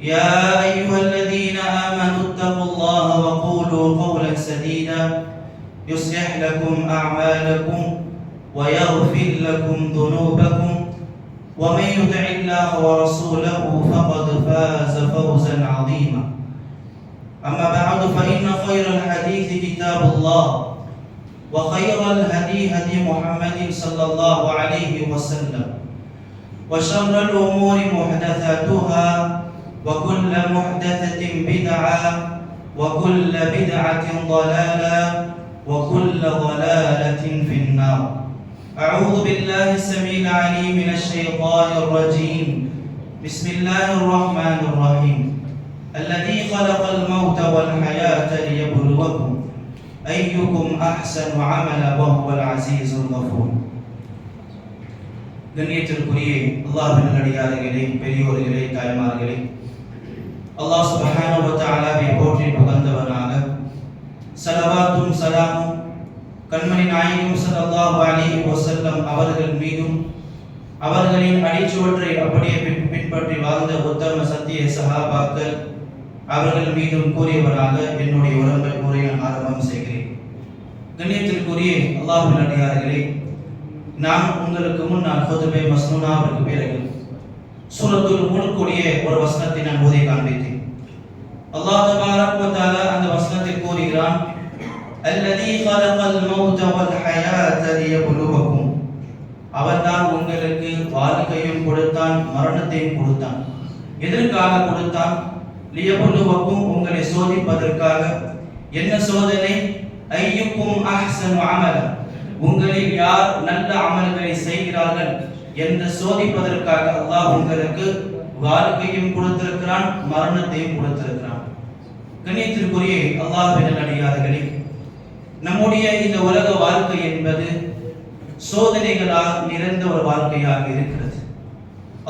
يا أيها الذين آمنوا اتقوا الله وقولوا قولا سديدا يصلح لكم أعمالكم ويغفر لكم ذنوبكم ومن يطع الله ورسوله فقد فاز فوزا عظيما. أما بعد فإن خير الحديث كتاب الله وخير الهدي هدي محمد صلى الله عليه وسلم وشر الأمور محدثاتها وكل محدثة بدعة وكل بدعة ضلالة وكل ضلالة في النار أعوذ بالله السميع العليم من الشيطان الرجيم بسم الله الرحمن الرحيم الذي خلق الموت والحياة ليبلوكم أيكم أحسن عملا وهو العزيز الغفور கண்ணியத்திற்குரிய அல்லாஹின் நல்லடியார்களே பெரியோர்களே தாய்மார்களே அல்லாஹ் சுப்ஹானஹு வ தஆலாவை போற்றி புகழ்ந்தவனாக. ஸலவாத்தும் ஸலாமும் கண்மணி நாயகம் ஸல்லல்லாஹு அலைஹி வஸல்லம் அவர்கள் மீதும் அவர்களின் அடிச்சுவற்றை அப்படியே பின் பின்பற்றி வாழ்ந்த உத்தம சத்திய சஹாபாக்கள் அவர்கள் மீதும் கூறியவராக என்னுடைய உடம்பை கூறிய ஆரம்பம் செய்கிறேன். கண்ணியத்திற்குரிய அல்லாஹுல் அடியார்களே நான் உங்களுக்கு முன் நான் ஹுதுபை அவருக்கு பிறகு சூரத்தில் முழுக்கூடிய ஒரு வசனத்தை நான் ஓதி காண்பித்தேன். அல்லாஹ் தபாரக் வ தஆலா அந்த வசனத்தை கூறுகிறான் அல்லதி خلقல் மௌத வல் ஹயாத லியப்லுவக்கும். அவன்தான் உங்களுக்கு வாழ்க்கையும் கொடுத்தான் மரணத்தையும் கொடுத்தான். எதற்காக கொடுத்தான்? லியப்லுவக்கும் உங்களை சோதிப்பதற்காக. என்ன சோதனை? ஐயுக்கும் அஹ்சனு அமல. உங்களில் யார் நல்ல அமல்களை செய்கிறார்கள் என்று சோதிப்பதற்காக அல்லாஹ் உங்களுக்கு வாழ்க்கையும் கொடுத்திருக்கிறான் மரணத்தையும் கொடுத்திருக்கிறான். கண்ணியத்திற்குரிய அல்லாஹ் அடியார்களே நம்முடைய இந்த உலக வாழ்க்கை என்பது சோதனைகளால் நிறைந்த ஒரு வாழ்க்கையாக இருக்கிறது.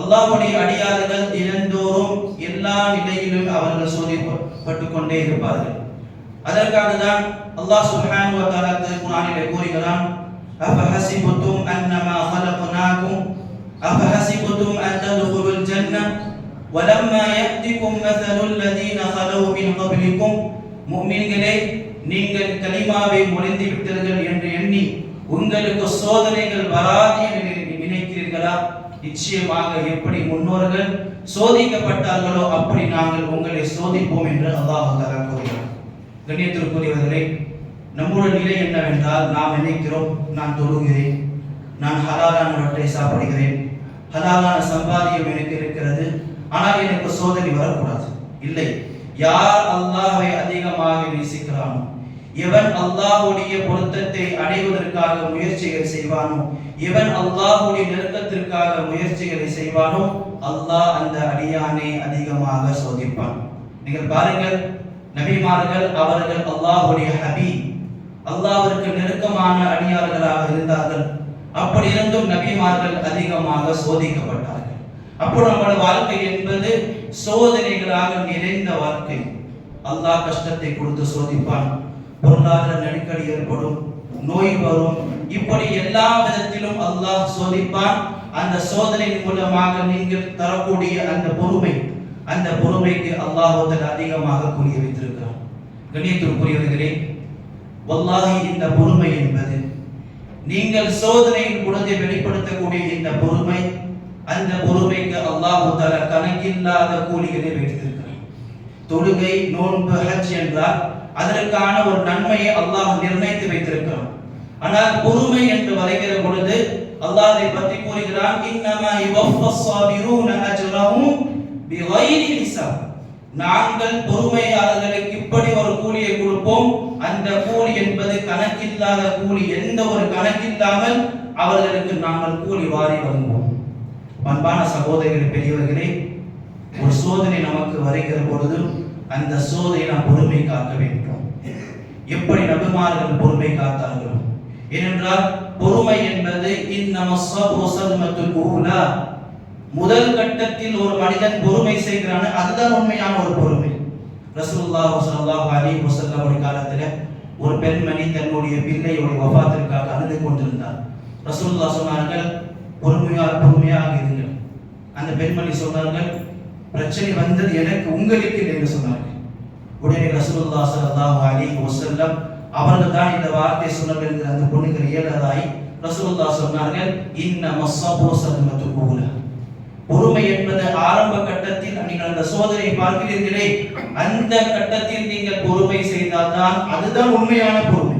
அல்லாஹுடைய அடியார்கள் தினந்தோறும் எல்லா நிலையிலும் அவர்கள் சோதிப்பட்டு கொண்டே இருப்பார்கள். அதற்காக தான் அல்லாஹ் சுப்ஹானஹு வ தஆலா திருக்குர்ஆனிலே கூறுகிறான் அஃபஹஸிபதும் அன்னமா வலம்மா யக்திக்கும் மஸலுல் லதீன ஹலவு மின் கப்லிக்கும் முஃமின்களே நீங்கள் கலிமாவை மொழிந்து விட்டீர்கள் என்று எண்ணி உங்களுக்கு சோதனைகள் வராது என்று நினைக்கிறீர்களா? நிச்சயமாக எப்படி முன்னோர்கள் சோதிக்கப்பட்டார்களோ அப்படி நாங்கள் உங்களை சோதிப்போம் என்று அல்லாஹ் தலா கூறுகிறார் கண்ணியத்திற்குரியவர்களே நம்முடைய நிலை என்னவென்றால் நாம் நினைக்கிறோம் நான் தொழுகிறேன் நான் ஹலாலானவற்றை சாப்பிடுகிறேன் ஹலாலான சம்பாதியம் எனக்கு இருக்கிறது ஆனால் எனக்கு சோதனை வரக்கூடாது. இல்லை. யார் அல்லாஹை அதிகமாக நேசிக்கிறானோ எவன் அல்லாஹுடைய பொருத்தத்தை அடைவதற்காக முயற்சிகள் செய்வானோ எவன் அல்லாஹுடைய நெருக்கத்திற்காக முயற்சிகளை செய்வானோ அல்லாஹ் அந்த அடியானை அதிகமாக சோதிப்பான். நீங்கள் பாருங்கள் நபிமார்கள் அவர்கள் அல்லாஹுடைய ஹபி அல்லாஹ்விற்கு நெருக்கமான அடியார்களாக இருந்தார்கள். அப்படி இருந்தும் நபிமார்கள் அதிகமாக சோதிக்கப்பட்டார்கள். அப்போ நம்மளோட வாழ்க்கை என்பது சோதனைகளாக நிறைந்த வாழ்க்கை. அல்லாஹ் கஷ்டத்தை கொடுத்து சோதிப்பான். பொருளாதார நெருக்கடி ஏற்படும் நோய் வரும். இப்படி எல்லா விதத்திலும் அல்லாஹ் சோதிப்பான். அந்த சோதனையின் மூலமாக நீங்கள் தரக்கூடிய அந்த பொறுமை அந்த பொறுமைக்கு அல்லாஹ் அதிகமாக கூறிய வைத்திருக்கிறான். கணியத்திற்குரியவர்களே வல்லாஹி இந்த பொறுமை என்பது நீங்கள் சோதனையின் பொழுது வெளிப்படுத்தக்கூடிய இந்த பொறுமை அந்த பொறுமைக்கு அல்லாஹு தஆலா கணக்கில்லாத கூலிகளை வைத்திருக்கிறார் தொழுகை நோன்பு ஹஜ் என்றால் அதற்கான ஒரு நன்மையை அல்லாஹ் நிர்ணயித்து வைத்திருக்கிறான். ஆனால் பொறுமை என்று வரைகிற பொழுது அல்லாஹ் அதை பற்றி கூறுகிறான் இன்னமா யுவஃபஸ் அஜ்ரஹும் பிகைரி ஹிசாப் நாங்கள் பொறுமையாளர்களுக்கு இப்படி ஒரு கூலியை கொடுப்போம். அந்த கூலி என்பது கணக்கில்லாத கூலி எந்த ஒரு கணக்கில்லாமல் அவர்களுக்கு நாங்கள் கூலி வாரி வழங்குவோம். அன்பான சகோதரிகள் பெரியவர்களே ஒரு சோதனை நமக்கு வருகிற பொழுது அந்த சோதனை நாம் பொறுமை காக்க வேண்டும். எப்படி நபிமார்கள் பொறுமை காத்தார்கள். ஏனென்றால் பொறுமை என்பது இன்னம முதல் கட்டத்தில் ஒரு மனிதன் பொறுமை செய்கிறான் அதுதான் உண்மையான ஒரு பொறுமை. ரசூல்லா ஸல்லல்லாஹு அலி வஸல்லம் ஒரு ஒரு பெண்மணி தன்னுடைய பிள்ளையுடைய வபாத்திற்காக அழுது கொண்டிருந்தார். ரசூல்லா சொன்னார்கள் பொறுமையா பொறுமையாக இருங்கள். அந்த பெண்மணி சொன்னார்கள் பிரச்சனை வந்தது எனக்கு உங்களுக்கு என்று சொன்னார்கள். உடனே ரசூலுல்லாஹ் ஸல்லல்லாஹு அலைஹி வஸல்லம் அவர்கள் தான் இந்த வார்த்தை சொன்னார்கள் அந்த பொண்ணுக்கு இயலாதாய் ரசூலுல்லாஹ் சொன்னார்கள் இன்ன மஸ்ஸபு சல்மத்து கூலா பொறுமை என்பது ஆரம்ப கட்டத்தில் நீங்கள் அந்த சோதனை பார்க்கிறீர்களே அந்த கட்டத்தில் நீங்கள் பொறுமை செய்தால்தான் அதுதான் உண்மையான பொறுமை.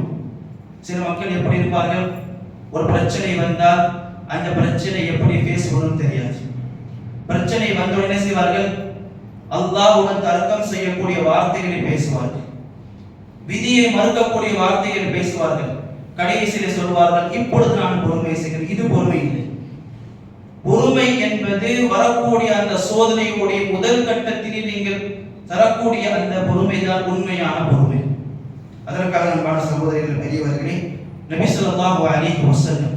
சில மக்கள் எப்படி இருப்பார்கள்? ஒரு பிரச்சனை வந்தால் அந்த பிரச்சனை எப்படி ஃபேஸ் பண்ணணும் தெரியாது. பிரச்சனை வந்த என்ன செய்வார்கள். அல்லாஹ்வுடன் தர்க்கம் செய்யக்கூடிய வார்த்தைகளை பேசுவார்கள். விதியை மறுக்கக்கூடிய வார்த்தைகளை பேசுவார்கள். கடைசியில சொல்வார்கள் இப்பொழுது நான் பொறுமை செய்கிறேன். இது பொறுமை இல்லை. பொறுமை என்பது வரக்கூடிய அந்த சோதனையுடைய முதல் கட்டத்திலே நீங்கள் தரக்கூடிய அந்த பொறுமை தான் உண்மையான பொறுமை. அதற்காக அன்பான சகோதரிகள் பெரியவர்களே நபி சொல்லாஹு அலைஹி வசல்லம்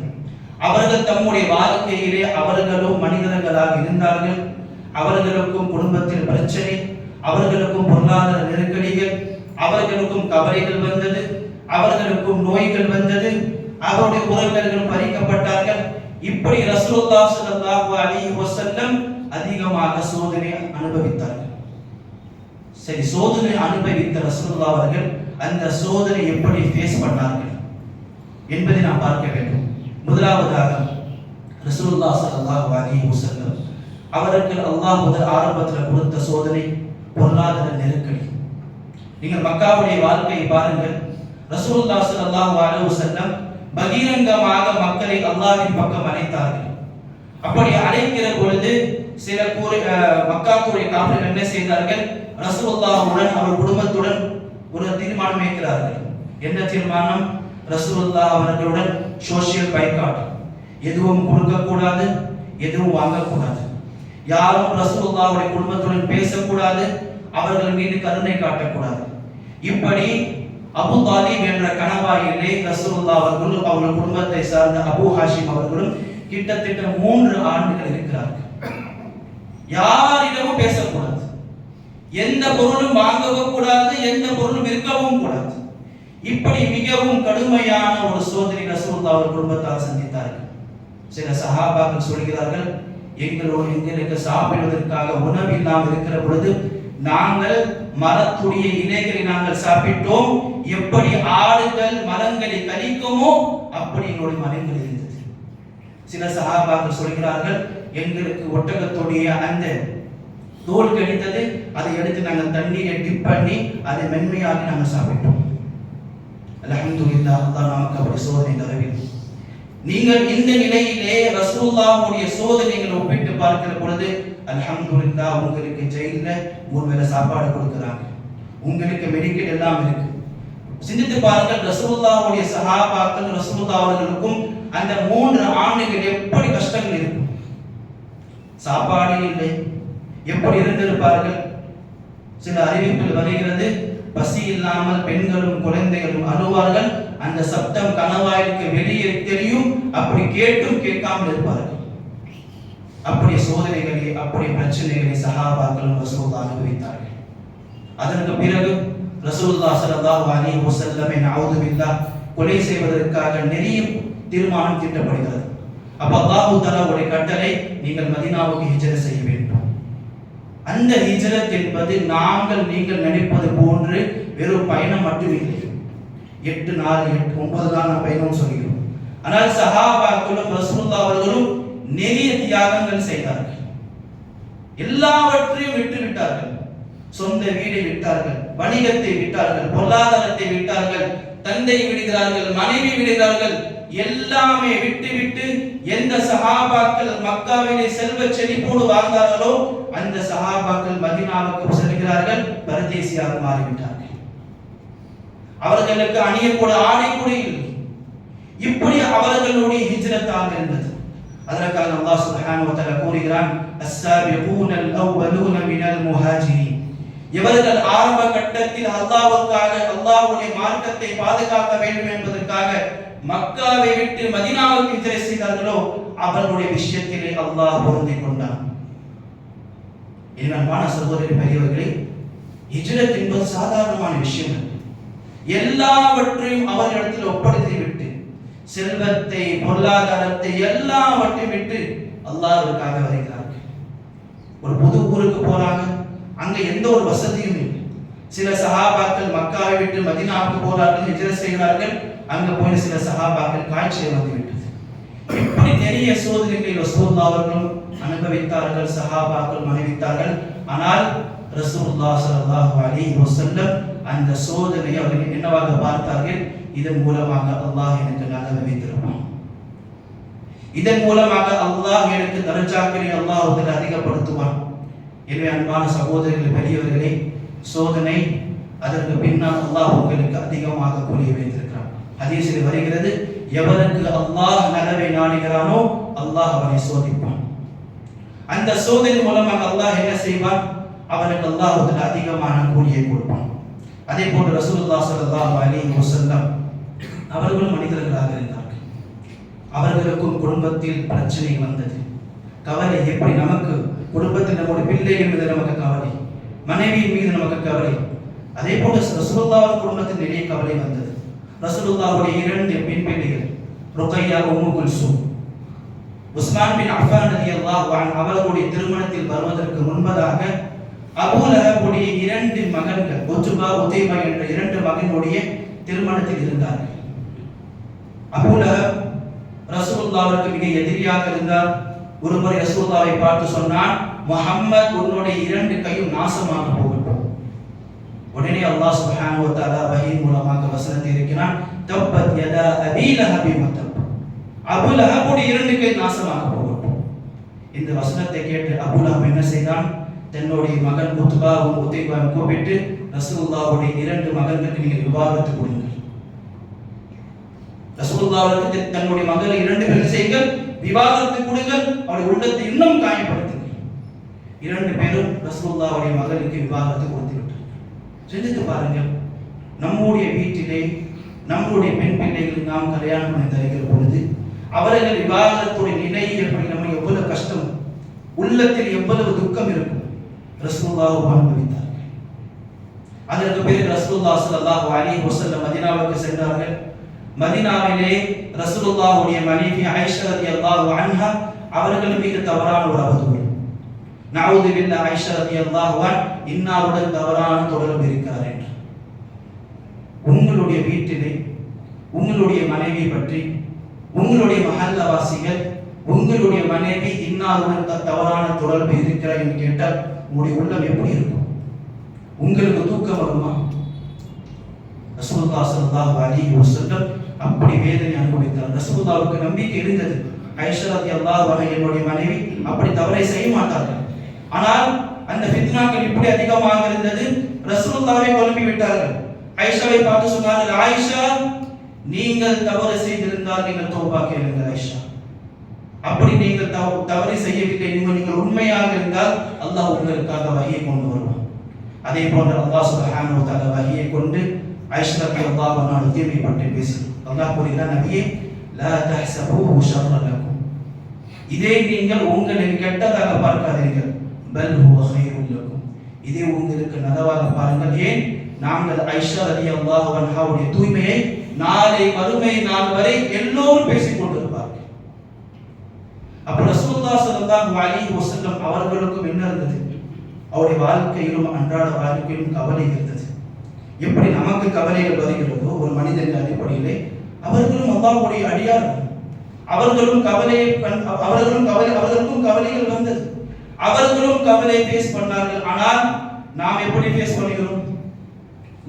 அவர்கள் தம்முடைய வாழ்க்கையிலே அவர்களும் மனிதர்களாக இருந்தார்கள். அவர்களுக்கும் குடும்பத்தில் பிரச்சனை அவர்களுக்கும் பொருளாதார நெருக்கடிகள் அவர்களுக்கும் கவலைகள் வந்தது அவர்களுக்கும் நோய்கள் வந்தது. அவருடைய உறவினர்கள் பறிக்கப்பட்டார்கள். இப்படி ரசூலுல்லாஹ் ஸல்லல்லாஹு அலைஹி அதிகமாக சோதனை அனுபவித்தார்கள். சரி சோதனை அனுபவித்த ரசூலுல்லாஹ் அவர்கள் அந்த சோதனை எப்படி ஃபேஸ் பண்ணார்கள் என்பதை நாம் பார்க்க வேண்டும். முதலாவதாக ரசூல்லா சல்லாஹ் அலைஹி வஸல்லம் அவருக்கு அல்லாஹ் முதல் ஆரம்பத்தில் கொடுத்த சோதனை பொருளாதார நெருக்கடி நீங்கள் மக்காவுடைய வாழ்க்கையை பாருங்கள் ரசூல்லா சல்லாஹ் அலைஹி வஸல்லம் பகிரங்கமாக மக்களை அல்லாவின் பக்கம் அழைத்தார்கள் அப்படி அழைக்கிற பொழுது சில கூறி அஹ், மக்காத்துடைய என்ன செய்தார்கள் ரசூல்லாவுடன் அவர் குடும்பத்துடன் ஒரு தீர்மானம் வைக்கிறார்கள் என்ன தீர்மானம் ரசூல்லா அவர்களுடன் சோஷியல் பைக்காட் எதுவும் கொடுக்கக்கூடாது எதுவும் வாங்கக்கூடாது. யாரும் ரசூலுல்லாவுடைய குடும்பத்துடன் பேசக்கூடாது அவர்கள் மீது கருணை காட்டக்கூடாது. இப்படி அபு தாலிப் என்ற கணவாயிலே ரசூலுல்லா அவர்களும் அவர்கள் குடும்பத்தை சார்ந்த அபு ஹாஷிம் அவர்களும் கிட்டத்தட்ட மூன்று ஆண்டுகள் இருக்கிறார்கள். யாரிடமும் பேசக்கூடாது. எந்த பொருளும் வாங்கவும் கூடாது எந்த பொருளும் விற்கவும் கூடாது. இப்படி மிகவும் கடுமையான ஒரு சோதனை ரசூல்லா அவர் குடும்பத்தால் சந்தித்தார்கள். சில சஹாபாக்கள் சொல்கிறார்கள் எங்களோடு எங்களுக்கு சாப்பிடுவதற்காக உணவு இல்லாமல் இருக்கிற பொழுது நாங்கள் மரத்துடைய இலைகளை நாங்கள் சாப்பிட்டோம். எப்படி ஆடுகள் மரங்களை கழிக்குமோ அப்படி எங்களுடைய மரங்கள் இருந்தது. சில சகாபாக்கள் சொல்கிறார்கள் எங்களுக்கு ஒட்டகத்துடைய அந்த தோல் கடித்தது அதை எடுத்து நாங்கள் தண்ணீரை டிப் பண்ணி அதை மென்மையாகி நாங்கள் சாப்பிட்டோம். அல்ஹம்துலில்லாஹ் அல்லாஹ் நமக்கு அப்படி சோதனை தரவில்லை நீங்கள் இந்த நிலையிலே ரசூல்லாவுடைய சோதனைகளை ஒப்பிட்டு பார்க்கிற பொழுது அல்ஹம்துலில்லாஹ் உங்களுக்கு ஜெயில மூணு வேளை சாப்பாடு கொடுக்குறாங்க. உங்களுக்கு மெடிக்கல் எல்லாம் இருக்கு. சிந்தித்து பாருங்கள் ரசூல்லாவுடைய சகாபாக்கள் ரசூல்லா அவர்களுக்கும் அந்த மூன்று ஆண்டுகள் எப்படி கஷ்டங்கள் இருக்கும்? சாப்பாடு இல்லை. எப்படி இருந்திருப்பார்கள்? சில அறிவிப்பில் வருகிறது. பசி இல்லாமல் பெண்களும் குழந்தைகளும் அழுவார்கள். அந்த சப்தம் கணவாயிற்கு வெளியே தெரியும். அப்படி கேட்டும் கேட்காமல் இருப்பார்கள். அப்படி சோதனைகளை அப்படி பிரச்சனைகளை சகாபாக்களும் ரசூல்லா அனுபவித்தார்கள் அதற்கு பிறகு ரசூல்லா ஸல்லல்லாஹு அலைஹி வஸல்லம் நஅூது கொலை செய்வதற்காக நிறைய தீர்மானம் தீட்டப்படுகிறது. அப்ப தலா உடைய கட்டளை நீங்கள் மதினாவுக்கு ஹிஜர செய்ய அந்த ஹிஜ்ரத் என்பது நாங்கள் நீங்கள் நினைப்பது போன்று வெறும் பயணம் மட்டும் இல்லை எட்டு நாள் எட்டு ஒன்பது நாள் பயணம் சொல்கிறோம் ஆனால் சஹாபாக்களும் ரசூலுல்லாஹ் அவர்களும் நிறைய தியாகங்கள் செய்தார்கள். எல்லாவற்றையும் விட்டு விட்டார்கள் சொந்த வீடை விட்டார்கள் வணிகத்தை விட்டார்கள் பொருளாதாரத்தை விட்டார்கள் தந்தை விடுகிறார்கள் மனைவி விடுகிறார்கள் எல்லாமே விட்டு விட்டு எந்த சகாபாக்கள் மக்காவிலே செல்வ செழிப்போடு வாழ்ந்தார்களோ அந்த சஹாபாக்கள் மதினாவுக்கு செல்கிறார்கள் பரதேசியாக மாறிவிட்டார்கள். அவர்களுக்கு அணியக்கூட ஆடை கூட இல்லை. இப்படி அவர்களுடைய ஹிஜ்ரத்தாக இருந்தது. அதற்காக அல்லாஹ் சுப்ஹானஹு வ தஆலா கூறுகிறான் அஸ்ஸாபிகூன அல்-அவ்வலூன மினல் முஹாஜிரின். இவர்கள் ஆரம்ப கட்டத்தில் அல்லாஹ்வுக்காக அல்லாஹ்வுடைய மார்க்கத்தை பாதுகாக்க வேண்டும் என்பதற்காக மக்காவை விட்டு மதினாவுக்கு ஹிஜ்ரத் செய்தார்களோ அவர்களுடைய விஷயத்திலே அல்லாஹ் பொருந்தி கொண்டான். இனிமேல்மான சகோதரி பெரியவர்களே ஹிஜ்ரத் என்பது சாதாரணமான விஷயம். எல்லாவற்றையும் அவர்களிடத்தில் ஒப்படைத்து விட்டு செல்வத்தை பொருளாதாரத்தை எல்லாவற்றையும் விட்டு அல்லாஹ்வுக்காக வருகிறார்கள். ஒரு புது ஊருக்கு போறாங்க அங்க எந்த ஒரு வசதியும் இல்லை. சில சகாபாக்கள் மக்காவை விட்டு மதினாவுக்கு போறார்கள் ஹிஜ்ரத் செய்கிறார்கள். அங்க போய் சில சகாபாக்கள் காய்ச்சல் வந்துவிட்டது இப்படி நிறைய சோதனைகளை ரசூல்லா அவர்களும் அனுபவித்தார்கள் சகாபாக்கள் அனுபவித்தார்கள் ஆனால் ரசூல்லா ஸல்லல்லாஹு அலி வஸல்லம் அந்த சோதனையை அவர்கள் என்னவாக பார்த்தார்கள்? இதன் மூலமாக அல்லாஹ் எனக்கு நலவை வைத்திருப்பான். இதன் மூலமாக அல்லாஹ் எனக்கு தரஜாக்களை அல்லாஹ் அவர்கள் அதிகப்படுத்துவான். எனவே அன்பான சகோதரர்கள் பெரியவர்களே சோதனை அதற்கு பின்னால் அல்லாஹ் உங்களுக்கு அதிகமாக கூலிய வைத்திருக்கிறார் ஹதீஸில் வருகிறது எவருக்கு அல்லாஹ் நலவை நாடுகிறானோ அல்லாஹ் அவனை சோதிப்பான். அந்த சோதனை மூலமாக அல்லாஹ் என்ன செய்வான்? அவனுக்கு அல்லாஹ் வந்து அதிகமான கூலியை கொடுப்பான். அதே போன்று ரசூலுல்லா சல்லாஹ் அலி வஸல்லம் அவர்களும் மனிதர்களாக இருந்தார்கள். அவர்களுக்கும் குடும்பத்தில் பிரச்சனை வந்தது. கவலை எப்படி? நமக்கு குடும்பத்தில் நம்முடைய பிள்ளைகள் மீது நமக்கு கவலை. மனைவியின் மீது நமக்கு கவலை. அதே போல ரசூலுல்லாஹ் குடும்பத்தில் நிறைய கவலை வந்தது. ரசூலுல்லாஹுடைய இரண்டு பெண் பிள்ளைகள் ருக்கையா உம்மு குல்சூம். உஸ்மான் பின் அஃபான் ரலியல்லாஹு அல்லாஹ் அவர்களுடைய திருமணத்தில் வருவதற்கு முன்பதாக அபூ இரண்டு மகன்கள் ஒத்துபா உதைபா என்ற இரண்டு மகனுடைய திருமணத்தில் இருந்தார்கள். அபுல லஹப் மிக எதிரியாக இருந்தார். ஒருமுறை ரசூல்லாவை பார்த்து சொன்னான் முகம்மது உன்னுடைய இரண்டு கையும் நாசமாக போகும் உடனே அல்லாஹ் சுப்ஹானஹு வ தஆலா வஹீ மூலமாக வசனத்தை இருக்கிறான். தப்பத் யதா அபீ லஹபி மத்தப். அபு லஹபுடைய இரண்டு கை நாசமாக போகட்டும். இந்த வசனத்தை கேட்டு அபு லஹப் என்ன செய்தான்? தன்னுடைய மகன் முத்துபாவும் உத்தைபாவும் கூப்பிட்டு ரசூல்லாவுடைய இரண்டு மகன்களுக்கு நீங்கள் விவாகரத்து கொடுங்கள். ரசூல்லாவுக்கு தன்னுடைய மகளை இரண்டு பேர் செய்யுங்கள்? விவாகரத்து கொடுங்கள். அவருடைய உள்ளத்தை இன்னும் காயப்படுத்துங்கள். இரண்டு பேரும் ரசூல்லாவுடைய மகளுக்கு விவாகரத்து கொடுத்து சிந்தித்து பாருங்கள். நம்முடைய வீட்டிலே நம்முடைய பெண் பிள்ளைகள் நாம் கல்யாணம் பண்ணி தருகிற பொழுது அவர்கள் விவாகரத்துடைய நிலை எப்படி நம்ம எவ்வளவு கஷ்டம் உள்ளத்தில் எவ்வளவு துக்கம் இருக்கும் ரசூலுல்லாஹ் அனுபவித்தார்கள். அதற்கு பிறகு ரசூல்லா ஸல்லல்லாஹு அலி வஸல்லம் மதினாவுக்கு சென்றார்கள். மதினாவிலே ரசூலுல்லாஹுடைய மனைவி ஆயிஷா அல்லாஹ் அன்ஹா அவர்கள் மீது தவறான ஒரு அவதூறு. நவுது பில்லா ஆயிஷா ரலியல்லாஹு அன் இன்னாருடன் தவறான தொடர்பு இருக்கிறார் என்று. உங்களுடைய வீட்டிலே உங்களுடைய மனைவி பற்றி உங்களுடைய மகல்லவாசிகள் உங்களுடைய மனைவி இன்னாருடன் தவறான தொடர்பு இருக்கிறார் என்று கேட்டால் உங்களுடைய உள்ளம் எப்படி இருக்கும்? உங்களுக்கு தூக்கம் வருமா? ரசூல்லா சல்லாஹ் அலி வஸல்லம் அப்படி வேதனை அனுபவித்தார். ரசூல்லாவுக்கு நம்பிக்கை இருந்தது. ஐஷா அல்லாஹ் அன்ஹா என்னுடைய மனைவி அப்படி தவறை செய்ய மாட்டார்கள். ஆனால் அந்த ஃபித்னாக்கள் இப்படி அதிகமாக இருந்தது ரசூலுல்லாவை குழப்பி விட்டார்கள் ஐஷாவை பார்த்து சொன்னார்கள் ஆயிஷா நீங்கள் தவறு செய்திருந்தால் நீங்கள் தௌபா கேளுங்கள் ஐஷா. அப்படி நீங்கள் தவ- தவறு செய்யவில்லை நீங்கள் நீங்கள் உண்மையாக இருந்தால் அல்லாஹ் உங்களுக்காக வகையை கொண்டு வருவான். அதே போன்று அல்லாஹ் சுப்ஹானஹு வ தஆலா வகையை கொண்டு ஐஷா ரலியல்லாஹு அன்ஹா தீமை பற்றி பேசி அல்லாஹ் கூறுகிறார் நபியே லா தஹ்சபூஹு ஷர்ரன் லக்கும். இதே நீங்கள் உங்களுக்கு கெட்டதாக பார்க்காதீர்கள். பல் ஹுவ லக்கும் இதே உங்களுக்கு நலவாக பாருங்கள். ஏன்? நாங்கள் ஐஷா ரலியல்லாஹு அன்ஹாவுடைய தூய்மையை நாளை மறுமை நாள் வரை எல்லோரும் பேசிக் கொண்டிருப்பார்கள் அப்ப ரசூல்லா ஸல்லல்லாஹு அலைஹி வஸல்லம் அவர்களுக்கும் என்ன இருந்தது? அவருடைய வாழ்க்கையிலும் அன்றாட வாழ்க்கையிலும் கவலை இருந்தது. எப்படி நமக்கு கவலைகள் வருகிறதோ ஒரு மனிதன் அடிப்படையிலே அவர்களும் அல்லாஹுடைய அடியார்கள். அவர்களும் கவலை கண்- அவர்களும் கவலை அவர்களுக்கும் கவலைகள் வந்தது. அவர்களும் கவலை ஃபேஸ் பண்ணார்கள். ஆனால் நாம் எப்படி ஃபேஸ் பண்ணுகிறோம்?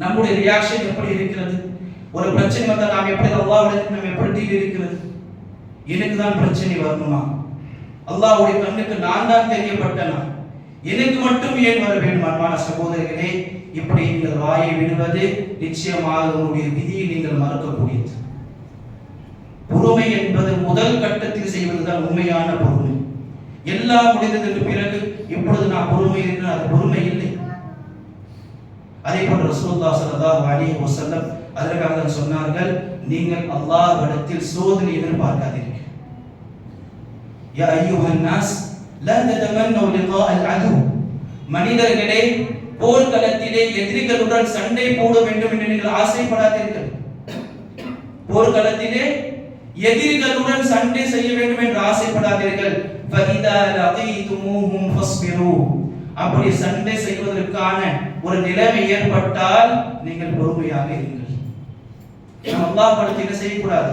நம்முடைய ரியாக்ஷன் எப்படி இருக்கிறது? ஒரு பிரச்சனை வந்தால் நாம் எப்படி அல்லாஹ்விடத்தில் நாம் எப்படி டீல் இருக்கிறது? எனக்கு தான் பிரச்சனை வரணுமா? அல்லாவுடைய கண்ணுக்கு நான் தான் தெரியப்பட்டனா? எனக்கு மட்டும் ஏன் வர வேண்டும் அன்பான சகோதரர்களே? இப்படி நீங்கள் வாயை விடுவது நிச்சயமாக உங்களுடைய விதியை நீங்கள் மறக்கக்கூடியது. பொறுமை என்பது முதல் கட்டத்தில் செய்வதுதான் உண்மையான பொறுமை. எல்லாம் முடிந்ததற்கு பிறகு இப்பொழுது நான் பொறுமை என்று அது பொறுமை இல்லை. அதே போன்ற சோதாசரதா ஸல்லல்லாஹு அலைஹி அதற்காக சொன்னார்கள் நீங்கள் அல்லாஹ்விடத்தில் சோதனை எதிர்பார்க்காதீர்கள். யா ஐயோ நாஸ் லா ததமன்னு லிகா மனிதர்களே போர்க்களத்திலே எதிரிகளுடன் சண்டை போட வேண்டும் என்று நீங்கள் ஆசைப்படாதீர்கள். போர்க்களத்திலே எதிரிகளுடன் சண்டை செய்ய வேண்டும் என்று ஆசைப்படாதீர்கள். ஃபஇதா லகீதுமூஹும் ஃபஸ்பிரு அப்படி சண்டை செய்வதற்கான ஒரு நிலைமை ஏற்பட்டால் நீங்கள் பொறுமையாக இருங்கள். நாம் அல்லாஹ் படத்தில் என்ன செய்யக்கூடாது?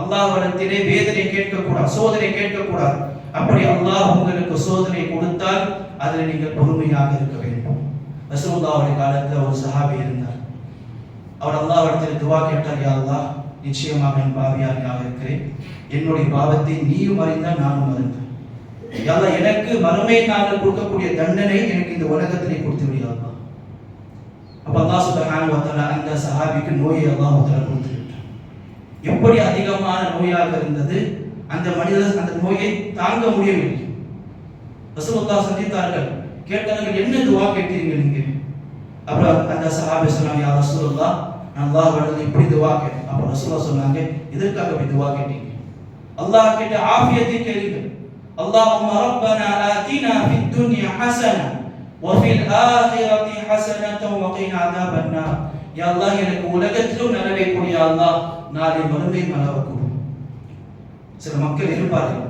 அல்லாஹ் படத்திலே வேதனை கேட்கக்கூடாது சோதனை கேட்கக்கூடாது. அப்படி அல்லாஹ் உங்களுக்கு சோதனை கொடுத்தால் அதில் நீங்கள் பொறுமையாக இருக்க வேண்டும். ரசூல்லாவுடைய காலத்தில் ஒரு சஹாபி இருந்தார். அவர் அல்லாஹ் இடத்தில் துவா கேட்டார் யா அல்லாஹ் நிச்சயமாக என் பாவியாக இருக்கிறேன். என்னுடைய பாவத்தை நீயும் அறிந்தால் நானும் அறிந்தேன். யா எனக்கு மறுமை நாங்கள் கொடுக்கக்கூடிய தண்டனை எனக்கு இந்த உலகத்திலே கொடுத்து விடியாதா அப்ப அல்லா சுபஹான வ அந்த சஹாபிக்கு நோயை அல்லாஹ் தஆலா கொடுத்து விட்டார் எப்படி அதிகமான நோயாக இருந்தது? அந்த மனிதர் அந்த நோயை தாங்க முடியவில்லை. ரசூலுல்லாஹ் சந்தித்தார்கள் கேட்டார்கள் என்ன துவா கேட்டீங்க நீங்க அப்புறம் அந்த சஹாபி சொன்னாங்க யா ரசூலுல்லாஹ் நான் அல்லாஹ் இப்படி துவா கேட்டேன். அப்ப ரசூலா சொன்னாங்க இதற்காக இப்படி துவா கேட்டீங்க? அல்லாஹ் கேட்ட ஆஃபியத்தை கேளுங்கள். اللهم ربنا آتنا في الدنيا حسنة وفي الآخرة حسنة وقنا عذاب النار يا الله எனக்கு உலகத்திலும் நலவை கொடு யா அல்லாஹ் நாளை மறுமை மலவக்கூடும் சில மக்கள் இருப்பார்கள்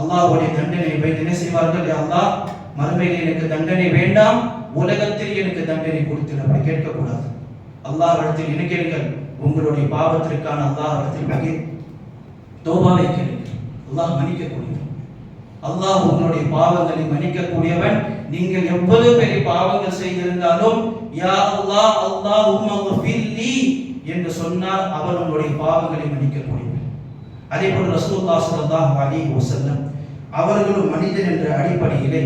அல்லாஹ்வுடைய தண்டனை வைத்து என்ன செய்வார்கள் யா அல்லாஹ் மறுமையில் எனக்கு தண்டனை வேண்டாம் உலகத்தில் எனக்கு தண்டனை கொடுத்து அப்படி கேட்கக்கூடாது அல்லாஹ் இடத்தில் என்ன கேளுங்கள் உங்களுடைய பாவத்திற்கான அல்லாஹ் இடத்தில் பகி தோபாவை கேளுங்கள் அல்லாஹ் மன்னிக்கக்கூடியவன் அல்லாஹ் உங்களுடைய பாவங்களை மன்னிக்கக்கூடியவன். நீங்கள் எவ்வளவு பெரிய பாவங்கள் செய்திருந்தாலும் யா அல்லாஹ் அல்லாஹும்ம ஃபில்லி என்று சொன்னால் அவன் உங்களுடைய பாவங்களை மன்னிக்கக்கூடியவன். அதே போல் ரசூல்லா ஸல்லல்லாஹு அலி வஸல்லம் அவர்களும் மனிதன் என்ற அடிப்படையிலே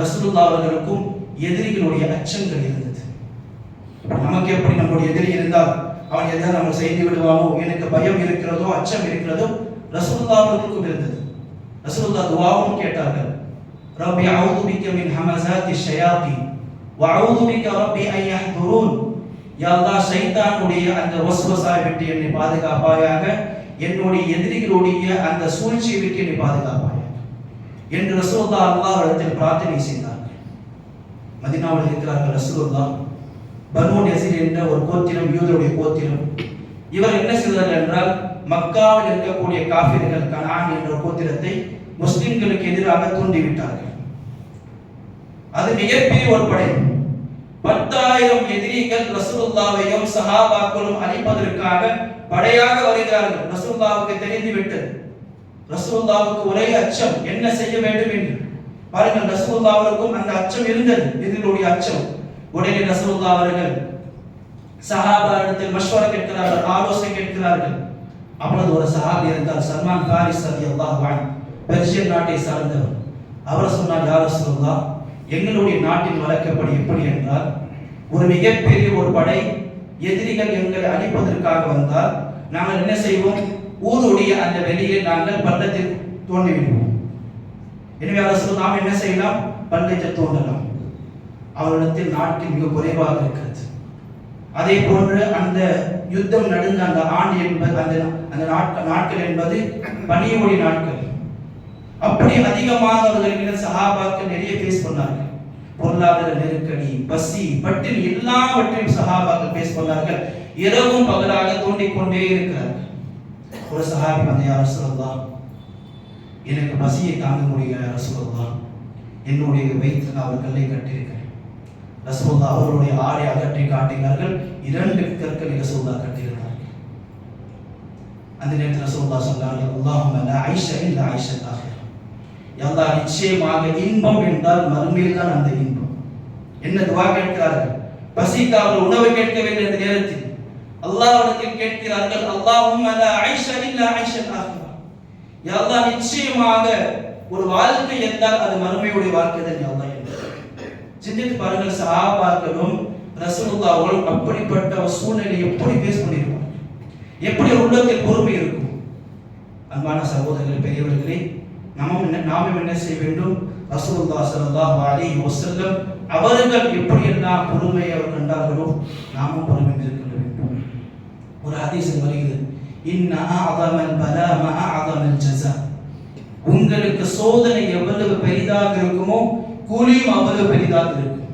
ரசூல்லா அவர்களுக்கும் எதிரிகளுடைய அச்சங்கள் இருந்தது. நமக்கு எப்படி நம்முடைய எதிரி இருந்தால் அவன் எதாவது நம்ம செய்து விடுவானோ எனக்கு பயம் இருக்கிறதோ அச்சம் இருக்கிறதோ ரசூல்லா அவர்களுக்கும் இருந்தது. ரசூலுல்லாஹ் துவாவும் கேட்டார்கள் ரப்பி அவுது பிக்க மின் ஹமசாத்தி ஷயாத்தி வ அஊது பிக்க ரப்பி அன் யஹ்துரூன் யா அல்லாஹ் ஷைத்தானுடைய அந்த வஸ்வஸாவை விட்டு என்னை பாதுகாப்பாயாக என்னுடைய எதிரிகளுடைய அந்த சூழ்ச்சியை விட்டு என்னை பாதுகாப்பாயாக என்று ரசூலுல்லாஹ் அல்லாஹ் இடத்தில் பிரார்த்தனை செய்தார்கள் மதினாவில் இருக்கிறார்கள் ரசூலுல்லாஹ் பனு நசீர் என்ற ஒரு கோத்திரம் யூதருடைய கோத்திரம் இவர் என்ன செய்தார்கள் என்றால் மக்காவில் இருக்கக்கூடிய காஃபிர்கள் கனான் என்ற கோத்திரத்தை முஸ்லிம்களுக்கு எதிராக தூண்டிவிட்டார்கள். அது மிகப்பெரிய ஒரு படை. பத்தாயிரம் எதிரிகள் ரசூலுல்லாவையும் சஹாபாக்களும் அழிப்பதற்காக படையாக வருகிறார்கள். ரசூலுல்லாவுக்கு தெரிந்து விட்டது ரசூலுல்லாவுக்கு ஒரே அச்சம் என்ன செய்ய வேண்டும் என்று. பாருங்கள் ரசூலுல்லாவுக்கும் அந்த அச்சம் இருந்தது. எதிரிகளுடைய அச்சம். உடனே ரசூலுல்லாஹ் அவர்கள் சஹாபாரிடத்தில் மஷ்வரா கேட்கிறார்கள் ஆலோசனை கேட்கிறார்கள். அப்பொழுது ஒரு சஹாபி இருந்தார் சல்மான் காரிஸ் அல்லாஹ் அன்ஹு. பெர்ஷியன் நாட்டை சார்ந்தவர். அவர் சொன்னார் யார ரசூலுல்லாஹ் எங்களுடைய நாட்டின் வழக்கப்படி எப்படி என்றால் ஒரு மிகப்பெரிய ஒரு படை எதிரிகள் எங்களை அழிப்பதற்காக வந்தால் நாங்கள் என்ன செய்வோம்? ஊருடைய அந்த வெளியே நாங்கள் பள்ளத்தில் தோண்டிவிடுவோம். எனவே அரசு நாம் என்ன செய்யலாம்? பள்ளத்தை தோண்டலாம். அவரிடத்தில் நாட்கள் மிக குறைவாக இருக்கிறது. அதே போன்று அந்த யுத்தம் நடந்த அந்த ஆண்டு என்பது அந்த அந்த நாட்கள் நாட்கள் என்பது பனியுடைய நாட்கள். அப்படி அதிகமாக அவர்கள் சஹாபாக்கள் நிறைய பேஸ் பண்ணார்கள். பொருளாதார நெருக்கடி பசி பட்டினி எல்லாவற்றையும் சஹாபாக்கள் பேஸ் பண்ணார்கள். இரவும் பகலாக தோண்டிக் கொண்டே இருக்கிறார்கள். ஒரு சஹாபி வந்து யார் எனக்கு பசியை தாங்க முடியல ரசூலுல்லாஹ். என்னுடைய வயிற்றில் அவர் கல்லை கட்டியிருக்கிறேன் ரசூலுல்லாஹ் அவருடைய ஆடை அகற்றி காட்டினார்கள் இரண்டு கற்களை ரசூலுல்லாஹ் கட்டியிருந்தார்கள் அந்த நேரத்தில் ரசூலுல்லாஹ் சொன்னார்கள் அல்லாஹும்ம லா ஐஷ இல்ல எல்லா நிச்சயமாக இன்பம் என்றால் மறுமையில் தான் அந்த இன்பம். என்ன துவா கேட்கிறார்கள்? பசிக்காமல் உணவு கேட்க வேண்டிய நேரத்தில் அல்லாஹ்விடத்தில் கேட்கிறார்கள் அல்லாஹும்ம லா ஐஷ இல்லா ஐஷல் ஆখিরা நிச்சயமாக ஒரு வாழ்க்கை என்றால் அது மறுமையுடைய வாழ்க்கை தான் யா சிந்தித்து பாருங்கள் சஹாபாக்களும் ரசூலுல்லாஹ் அப்படிப்பட்ட சூழ்நிலை எப்படி பேஸ் பண்ணியிருப்பாங்க? எப்படி உள்ளத்தில் பொறுமை இருக்கும்? அன்பான சகோதரர்கள் பெரியவர்களே நாமும் என்ன நாமும் என்ன செய்ய வேண்டும்? ரசூல்லா ஸல்லல்லாஹு அலைஹி வசல்லம் அவர்கள் எப்படி எல்லாம் பொறுமையை அவர் கண்டார்களோ நாமும் பொறுமை மேற்கொள்ள வேண்டும். ஒரு ஹதீஸில் வருகிறது. இன்ன அஅதமல் பலா மஅ அஅதமல் உங்களுக்கு சோதனை எவ்வளவு பெரிதாக இருக்குமோ கூலியும் அவ்வளவு பெரிதாக இருக்கும்.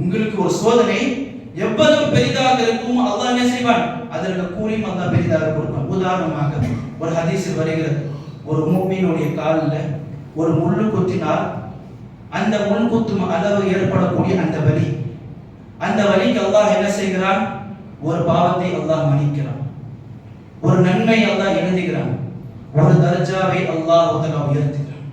உங்களுக்கு ஒரு சோதனை எவ்வளவு பெரிதாக இருக்குமோ அல்லாஹ் என்ன செய்வான்? அதற்கு கூலியும் அல்லாஹ் பெரிதாக கொடுப்பான். உதாரணமாக ஒரு ஹதீஸில் வருகிறது. ஒரு மூமியினுடைய காலில் ஒரு முள்ளு குத்தினால் அந்த முள் குத்தும் அளவு ஏற்படக்கூடிய அந்த வலி. அந்த வலிக்கு அல்லாஹ் என்ன செய்கிறான்? ஒரு பாவத்தை அல்லாஹ் மன்னிக்கிறான். ஒரு நன்மை அல்லாஹ் எழுதுகிறான். ஒரு தர்ஜாவை அல்லாஹ் உதக உயர்த்துகிறான்.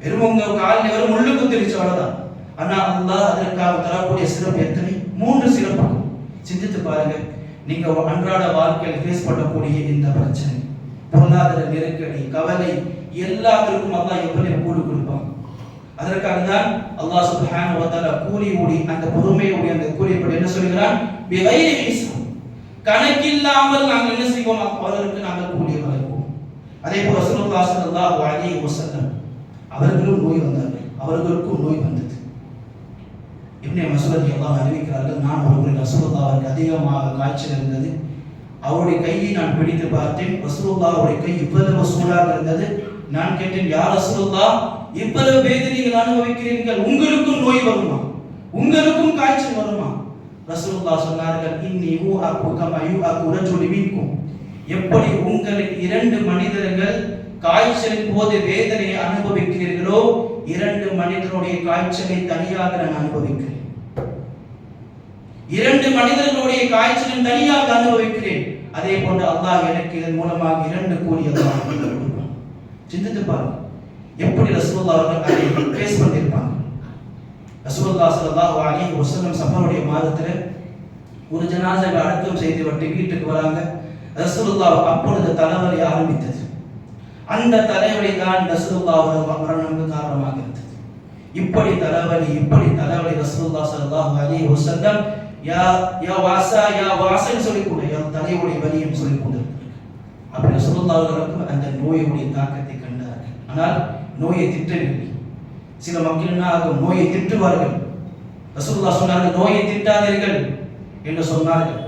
வெறும் உங்க காலில் வெறும் முள்ளு குத்திருச்சு அவ்வளவுதான். ஆனா அல்லாஹ் அதற்காக தரக்கூடிய சிறப்பு எத்தனை? மூன்று சிறப்பு சிந்தித்து பாருங்க. நீங்க அன்றாட வாழ்க்கையில் ஃபேஸ் பண்ணக்கூடிய இந்த பிரச்சனை. பொருளாதார நெருக்கடி கவலை எல்லாத்திற்கும் அல்லாஹ் எப்படி கூலி கொடுப்பான். அதற்காக தான் அல்லாஹ் சுப்ஹானஹு வ தஆலா கூலி ஓடி அந்த பொறுமையோடு அந்த கூலி படி என்ன சொல்கிறான்? பிகைரி ஹிசாப் கணக்கில்லாமல் நாங்கள் என்ன செய்வோம்? அவர்களுக்கு நாங்கள் கூலி வழங்குவோம். அதே போல ரசூலுல்லாஹி ஸல்லல்லாஹு அலைஹி வஸல்லம் அவர்களும் நோய் வந்தார்கள். அவர்களுக்கும் நோய் வந்தது. இப்னே மசூத் எல்லாம் அறிவிக்கிறார்கள் நான் ஒரு முறை அதிகமாக காய்ச்சல் இருந்தது. அவருடைய கையை நான் பிடித்து பார்த்தேன். ரசூலுல்லாஹ்வுடைய கை இவ்வளவு சூடாக இருந்தது. நான் கேட்டேன் யார் ரசூலுல்லாஹ் இவ்வளவு வேதனை நீங்கள் அனுபவிக்கிறீர்கள். உங்களுக்கும் நோய் வருமா? உங்களுக்கும் காய்ச்சல் வருமா? ரசூலுல்லாஹ் சொன்னார்கள் இன்னி ஊஅக்கு கமா யூஅக்கு ரஜுலு மின்கும். எப்படி உங்களில் இரண்டு மனிதர்கள் காய்ச்சலின் போது வேதனையை அனுபவிக்கிறீர்களோ இரண்டு மனிதனுடைய காய்ச்சலை தனியாக நான் அனுபவிக்கிறேன். இரண்டு மனிதர்களுடைய காய்ச்சலும் தனியாக அனுபவிக்கிறேன். அதே போன்று அல்லாஹ் எனக்கு இதன் மூலமாக இரண்டு கோடி அல்லாஹ் சிந்தித்து பாருங்க. எப்படி ரசூல்லா அவர்கள் அதை பேஸ் பண்ணியிருப்பாங்க? ரசூலுல்லாஹ் ஸல்லல்லாஹு அலைஹி வஸல்லம் சஃபருடைய மாதத்துல ஒரு ஜனாசாவை அடக்கம் செய்துவிட்டு வீட்டுக்கு வராங்க. ரசூல்லா அப்பொழுது தலைவலி ஆரம்பித்தது. அந்த தலைவலி தான் ரசூலுல்லாஹ் மரணமுக்கு காரணமாக இருந்தது. இப்படி தலைவலி இப்படி தலைவலி ரசூலுல்லாஹ் ஸல்லல்லாஹு அலைஹி வஸல்லம் யா யா வாசா யா வாசன்னு சொல்லி கொடு யா தலையுடைய வலியும் சொல்லி கொண்டிருக்கிறார் அப்படி ரசூலுல்லாஹ் அந்த நோயுடைய தாக்கத்தை கண்டார்கள் ஆனால் நோயை திட்டவில்லை. சில மக்கள் என்ன ஆகும்? நோயை திட்டுவார்கள். ரசூல்லா சொன்னார்கள் நோயை திட்டாதீர்கள் என்று சொன்னார்கள்.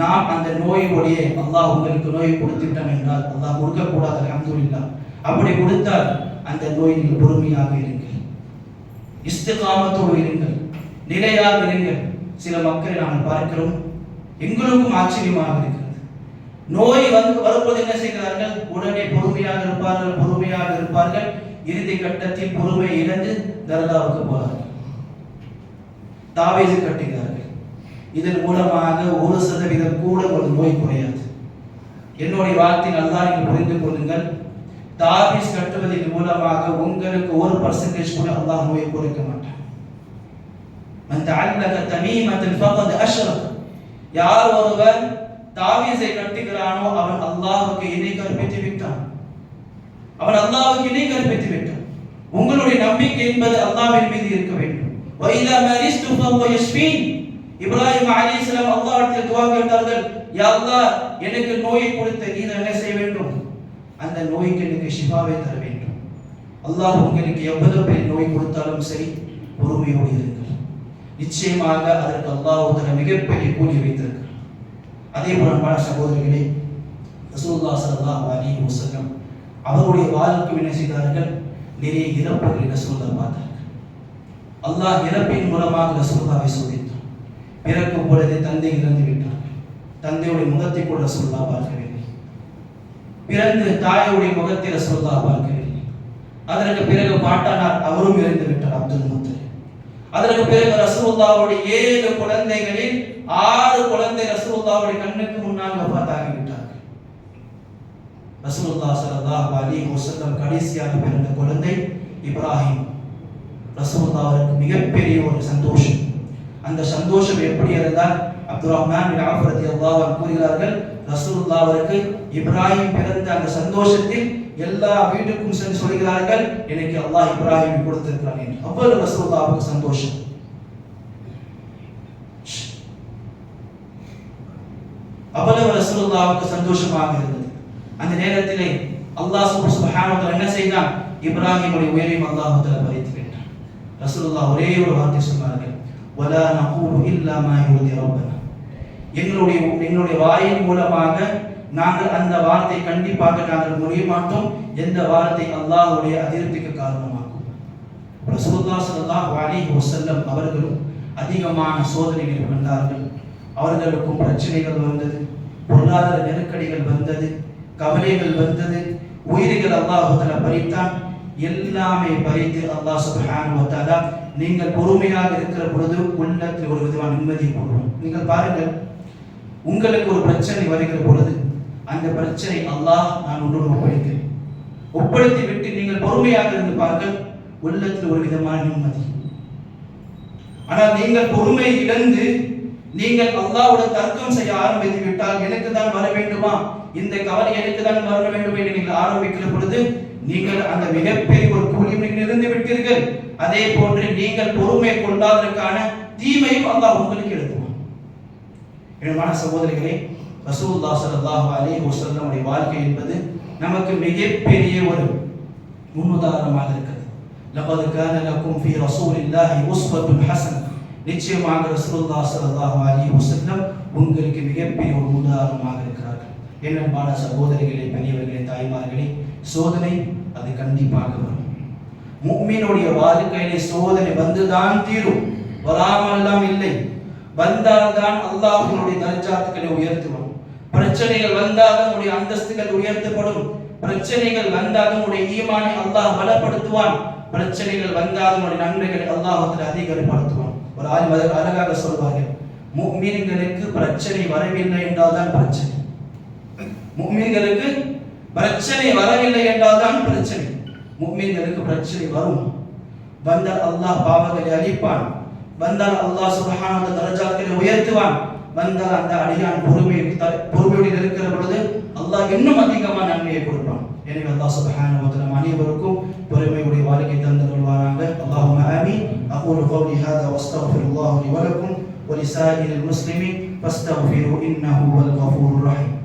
நான் அந்த நோயுடைய அல்லாஹ் உங்களுக்கு நோயை கொடுத்துட்டேன் என்றால் அல்லாஹ் கொடுக்கக்கூடாது கூடாது அப்படி கொடுத்தால் அந்த நோய் நீங்கள் பொறுமையாக இருங்கள். இஸ்திகாமத்தோடு இருங்கள். நிலையாக இருங்கள். சில மக்களை நாங்கள் பார்க்கிறோம். எங்களுக்கும் ஆச்சரியமாக இருக்கிறது. நோய் வந்து வரும்போது என்ன செய்கிறார்கள்? உடனே பொறுமையாக இருப்பார்கள் பொறுமையாக இருப்பார்கள். இறுதி கட்டத்தில் பொறுமை இழந்து தர்காவுக்கு போகிறார்கள் தாவீது கட்டுகிறார்கள். இதன் மூலமாக ஒரு சதவீதம் கூட ஒரு நோய் குறையாது. என்னுடைய வார்த்தை நல்லா நீங்கள் புரிந்து கொள்ளுங்கள். தாவீஸ் கட்டுவதன் மூலமாக உங்களுக்கு ஒரு பர்சன்டேஜ் கூட அல்லாஹ் நோயை குறைக்க மாட்டான். மன் தஅல்லக தமீமத்தன் ஃபகத் அஷ்ரக் யார் ஒருவர் தாவீஸை கட்டுகிறானோ அவன் அல்லாஹ்வுக்கு இணை கற்பித்து விட்டான். அவன் அல்லாஹுக்கு இணை கற்பித்து விட்டான். உங்களுடைய நம்பிக்கை என்பது அல்லாஹ்வின் மீது இருக்க வேண்டும். வைலா மரிஸ்து ஃபஹுவ யஷ்ஃபீன் இப்ராஹிம் அலைஹிஸ்ஸலாம் அல்லாஹ்விடத்தில் துவா கேட்டார்கள் யா அல்லாஹ் எனக்கு நோயை கொடுத்து நீ என்ன செய்ய வேண்டும்? அந்த நோய்க்கு எனக்கு சிவாவை தர வேண்டும். அல்லாஹ் உங்களுக்கு எவ்வளவு பேர் நோய் கொடுத்தாலும் சரி பொறுமையோடு இருங்கள். நிச்சயமாக அதற்கு அல்லாஹ் தர மிகப்பெரிய கூலி வைத்திருக்கிறார் அதே போல அன்பான சகோதரர்களே ரசூல்லா சல்லா அலி முசகம் அவருடைய வாழ்க்கை என்ன செய்தார்கள்? நிறைய இறப்புகளை ரசூல்லா பார்த்தார்கள். அல்லாஹ் இறப்பின் மூலமாக ரசூல்லாவை சோதித்தார் பிறக்கும் பொழுது தந்தை இறந்து விட்டார்கள். தந்தையுடைய முகத்தை கூட ரசூல்லா பார்க்கவில்லை. பிறந்து தாயுடைய முகத்தை ரசூல்லா பார்க்கவில்லை. அதற்கு பிறகு பாட்டானார் அவரும் இறந்து விட்டார் அப்துல் முத்தலிப். அதற்கு பிறகு ரசூலுல்லாவுடைய ஏழு குழந்தைகளில் ஆறு குழந்தை ரசூலுல்லாவுடைய கண்ணுக்கு முன்னால் வஃபாத் விட்டார்கள். ரசூலுல்லா ஸல்லல்லாஹு அலைஹி வஸல்லம் கடைசியாக பிறந்த குழந்தை இப்ராஹிம். ரசூலுல்லாஹ்வுக்கு மிகப்பெரிய ஒரு சந்தோஷம். அந்த சந்தோஷம் எப்படி இருந்தால் அப்துல் ரஹ்மான் பின் ஆஃப் ரலியல்லாஹு அன்ஹு கூறுகிறார்கள் ரசூலுல்லாஹ் அவருக்கு இப்ராஹிம் பிறந்த அந்த சந்தோஷத்தில் எல்லா வீட்டுக்கும் சென்று சொல்கிறார்கள் எனக்கு அல்லாஹ் இப்ராஹிம் கொடுத்திருக்கிறான் என்று. அவ்வளவு ரசூலுல்லாஹ்வுக்கு சந்தோஷம். அவ்வளவு ரசூலுல்லாஹ்வுக்கு சந்தோஷமாக இருந்தது. அந்த நேரத்திலே அல்லாஹ் சுப்ஹானஹு என்ன செய்தான்? இப்ராஹிமுடைய உயிரையும் அல்லாஹ் தஆலா பறித்து விட்டான். ரசூலுல்லாஹ் ஒரே ஒரு வார்த்தை சொன்னார்கள் வலா நகூலு இல்லா மா யுர்தி ரப்பனா. எங்களுடைய எங்களுடைய வாயின் மூலமாக நாங்கள் அந்த வார்த்தை கண்டிப்பாக நாங்கள் முடிய மாட்டோம் எந்த வார்த்தை அல்லாஹுடைய அதிருப்திக்கு காரணமாகும். ரசூல்லா ஸல்லல்லாஹு அலைஹி வசல்லம் அவர்களும் அதிகமான சோதனைகள் வந்தார்கள் அவர்களுக்கும் பிரச்சனைகள் வந்தது. பொருளாதார நெருக்கடிகள் வந்தது. கவலைகள் வந்தது. உயிர்கள் அல்லாஹ் பறித்தான். எல்லாமே பறித்து அல்லாஹ் சுப்ஹானஹு நீங்கள் பொறுமையாக இருக்கிற பொழுது உள்ளத்தில் ஒரு விதமான நிம்மதியை போடுவோம் நீங்கள் பாருங்கள் உங்களுக்கு ஒரு பிரச்சனை வருகிற பொழுது அந்த பிரச்சனை அல்லாஹ் நான் உன்னோடு ஒப்படைக்கிறேன். ஒப்படைத்து விட்டு நீங்கள் பொறுமையாக இருந்து பாருங்கள் உள்ளத்தில் ஒரு விதமான நிம்மதி. ஆனால் நீங்கள் பொறுமை இழந்து நீங்கள் அல்லாஹ்வுடன் தர்க்கம் செய்ய ஆரம்பித்து விட்டால் எனக்கு தான் வர வேண்டுமா? இந்த கவலை எனக்கு தான் வர வேண்டும் என்று நீங்கள் ஆரம்பிக்கிற பொழுது நீங்கள் அந்த மிகப்பெரிய ஒரு கூலியும் நீங்கள் இருந்து விட்டீர்கள். அதே போன்று நீங்கள் பொறுமை கொண்டாததற்கான தீமையும் அல்லாஹ் உங்களுக்கு எழுதுவான் என்னமான சகோதரிகளே ரசூல்லா ஸல்லல்லாஹு அலி வஸல்லம் வாழ்க்கை என்பது நமக்கு மிகப்பெரிய ஒரு முன்னுதாரணமாக இருக்கிறது. லகத் கான லக்கும் ஃபீ ரசூலில்லாஹி உஸ்வத்துன் ஹஸன நிச்சயமாக ரசூலுல்லாஹ் ஸல்லல்லாஹு அலைஹி வஸல்லம் உங்களுக்கு மிகப்பெரிய ஒரு உதாரணமாக இருக்கிறார்கள். என்னென்பான சகோதரிகளே பெரியவர்களே தாய்மார்களே சோதனை அது கண்டிப்பாக வரும். முக்மீனுடைய வாழ்க்கையிலே சோதனை வந்துதான் தீரும். வராமல்லாம் இல்லை. வந்தால்தான் அல்லாஹ் உன்னுடைய தர்ஜாத்துக்களை உயர்த்துவான். பிரச்சனைகள் வந்தால் உங்களுடைய அந்தஸ்துகள் உயர்த்தப்படும். பிரச்சனைகள் வந்தால் உங்களுடைய ஈமானை அல்லாஹ் பலப்படுத்துவான். பிரச்சனைகள் வந்தால் உங்களுடைய நன்மைகளை அல்லாஹத்தில் அதிகப்படுத்துவான் ஒரு ஆள் அழகாக சொல்வார்கள். முக்மீன்களுக்கு பிரச்சனை வரவில்லை என்றால் தான் பிரச்சனை. முக்மீன்களுக்கு பிரச்சனை வரவில்லை என்றால் தான் பிரச்சனை. முக்மீன்களுக்கு பிரச்சனை வரும். வந்தால் அல்லாஹ் பாவங்களை அழிப்பான். வந்தால் அல்லாஹ் சுபஹானஹு தரஜாக்களை உயர்த்துவான். வந்தால் அந்த அடியான் பொறுமை பொறுமையுடன் இருக்கிற பொழுது அல்லாஹ் இன்னும் அதிகமாக நன்மையை கொடுப்பான் எனவே அல்லாஹ் சுபஹானஹு வ தஆலா அனைவருக்கும் பொறுமையுடைய வாழ்க்கை தந்தருள்வாராங்க அல்லாஹும்ம ஆமீன் அகூலு கௌலி ஹாதா வஸ்தக்ஃபிருல்லாஹ் லி வலக்கும் ولسائر المسلمين فاستغفروا انه هو الغفور الرحيم